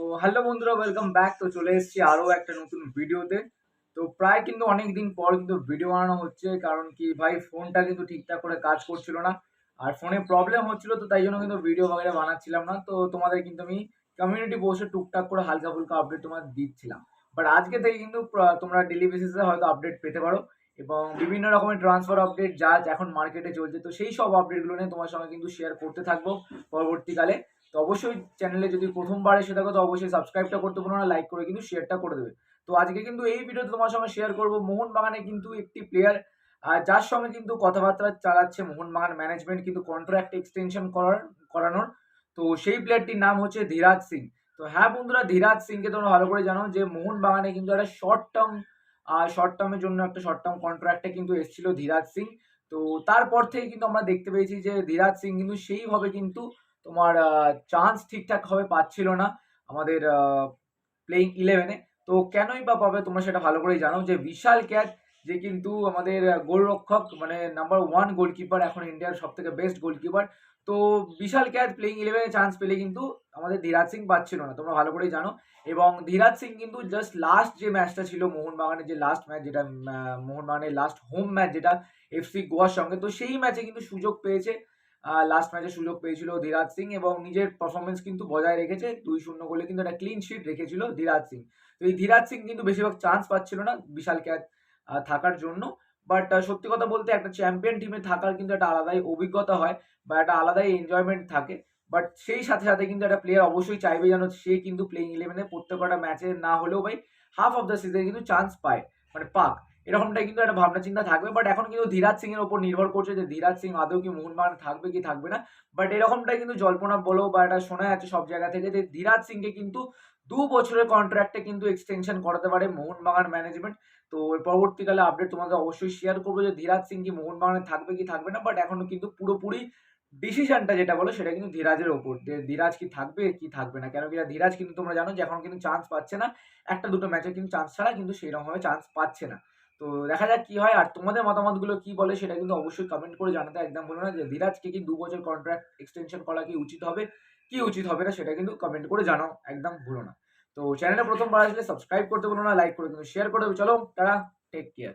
তো হ্যালো বন্ধুরা welcome back তো চলে এসেছি আরও একটা নতুন ভিডিওতে তো প্রায় কিন্তু অনেক দিন পর কিন্তু ভিডিও বানানো হচ্ছে, কারণ কি ভাই ফোনটা কিন্তু ঠিকঠাক করে কাজ করছিল না। আর ফোনে প্রবলেম হচ্ছিল তো তাই জন্য কিন্তু ভিডিও বাগেরা বানাচ্ছিলাম না। তো তোমাদের কিন্তু আমি কমিউনিটি পোস্টে টুকটাক করে হালকা ফুলকা আপডেট তোমার দিচ্ছিলাম। বাট আজকে থেকে কিন্তু তোমরা ডেলি বেসিসে হয়তো আপডেট পেতে পারো এবং বিভিন্ন রকমের ট্রান্সফার আপডেট যা এখন মার্কেটে চলছে। তো সেই সব আপডেটগুলো নিয়ে তোমার সঙ্গে কিন্তু শেয়ার করতে থাকব পরবর্তীকালে। তো অবশ্যই চ্যানেলে যদি প্রথমবার এসে থাকো, তো অবশ্যই সাবস্ক্রাইবটা করতে পারো না লাইক করে কিন্তু শেয়ারটা করে দেবে। তো আজকে কিন্তু এই ভিডিওতে তোমার সঙ্গে শেয়ার করব মোহনবাগানে কিন্তু একটি প্লেয়ার যার সঙ্গে কিন্তু কথাবার্তা চালাচ্ছে মোহনবাগান ম্যানেজমেন্ট কিন্তু কন্ট্রাক্ট এক্সটেনশন করার, করানোর। তো সেই প্লেয়ারটির নাম হচ্ছে ধীরাজ সিং। তো হ্যাঁ বন্ধুরা, ধীরাজ সিংকে তোমরা ভালো করে জানো যে মোহনবাগানে কিন্তু একটা শর্ট টার্ম শর্ট টার্মের জন্য একটা শর্ট টার্ম কন্ট্রাক্টে কিন্তু এসেছিল ধীরাজ সিং। তো তারপর থেকে কিন্তু আমরা দেখতে পেয়েছি যে ধীরাজ সিং কিন্তু সেইভাবে কিন্তু তোমার চান্স ঠিকঠাকভাবে পাচ্ছিল না আমাদের প্লেইং ইলেভেনে তো কেনই বা পাবে তোমরা সেটা ভালো করেই জানো যে বিশাল ক্যাচ যে কিন্তু আমাদের গোলরক্ষক মানে নাম্বার ওয়ান গোলকিপার এখন ইন্ডিয়ার সব থেকে বেস্ট গোলকিপার তো বিশাল ক্যাচ প্লেইং ইলেভেনে চান্স পেলে কিন্তু আমাদের ধীরাজ সিং পাচ্ছিল না, তোমরা ভালো করেই জানো। এবং ধীরাজ সিং কিন্তু জাস্ট লাস্ট যে ম্যাচটা ছিল মোহনবাগানের যে লাস্ট ম্যাচ যেটা মোহনবাগানের লাস্ট হোম ম্যাচ যেটা এফসি গোয়ার সঙ্গে, তো সেই ম্যাচে কিন্তু সুযোগ পেয়েছে। লাস্ট ম্যাচে সুযোগ পেয়েছিল ধীরাজ সিং এবং নিজের পারফরমেন্স কিন্তু বজায় রেখেছে। দুই শূন্য গোলে কিন্তু একটা ক্লিন শিট রেখেছিল ধীরাজ সিং। তো এই ধীরাজ সিং কিন্তু বেশিরভাগ চান্স পাচ্ছিল না বিশাল ক্যাচ থাকার জন্য। বাট সত্যি কথা বলতে একটা চ্যাম্পিয়ন টিমে থাকার কিন্তু একটা আলাদাই অভিজ্ঞতা হয় বা একটা আলাদাই এনজয়মেন্ট থাকে। বাট সেই সাথে সাথে কিন্তু একটা প্লেয়ার অবশ্যই চাইবে যেন সে কিন্তু প্লেইং ইলেভেনে প্রত্যেকটা ম্যাচে না হলেও ভাই হাফ অফ দ্য সিজনে কিন্তু চান্স পায়। মানে পাক। এরকমটাই কিন্তু একটা ভাবনা চিন্তা থাকবে বাট এখন কিন্তু ধীরাজ সিং এর উপর নির্ভর করছে যে ধীরাজ সিং আদৌ কি মোহনবাগান থাকবে কি থাকবে না। বাট এরকমটাই কিন্তু জল্পনা বলো বা এটা শোনা যাচ্ছে সব জায়গা থেকে যে ধীরাজ সিংকে কিন্তু দু বছরের কন্ট্রাক্টে কিন্তু এক্সটেনশন করাতে পারে মোহনবাগান ম্যানেজমেন্ট তো পরবর্তীকালে আপডেট তোমাকে অবশ্যই শেয়ার করব যে ধীরাজ সিং কি মোহনবাগানে থাকবে কি থাকবে না বাট এখনও কিন্তু পুরোপুরি ডিসিশনটা যেটা বলো সেটা কিন্তু ধীরাজের ওপর যে ধীরাজ কি থাকবে কি থাকবে না। কেন কিনা ধীরাজ কিন্তু তোমরা জানো যে এখন কিন্তু চান্স পাচ্ছে না, একটা দুটো ম্যাচে কিন্তু চান্স ছাড়া কিন্তু সেইরকমভাবে চান্স পাচ্ছে না। তো দেখা যাক কি হয়। আর তোমাদের মতামতগুলো কি বলে সেটা কিন্তু অবশ্যই কমেন্ট করে জানাতে একদম বলো না যে ধীরাজকে কি দু বছর কন্ট্রাক্ট এক্সটেনশন করা কি উচিত হবে, কি উচিত হবে না সেটা কিন্তু কমেন্ট করে জানাও একদম ভুলো না। তো চ্যানেলে প্রথমবার আসলে সাবস্ক্রাইব করতে বলো না লাইক করে কিন্তু শেয়ার করে দেবে। চলো তারা টেক কেয়ার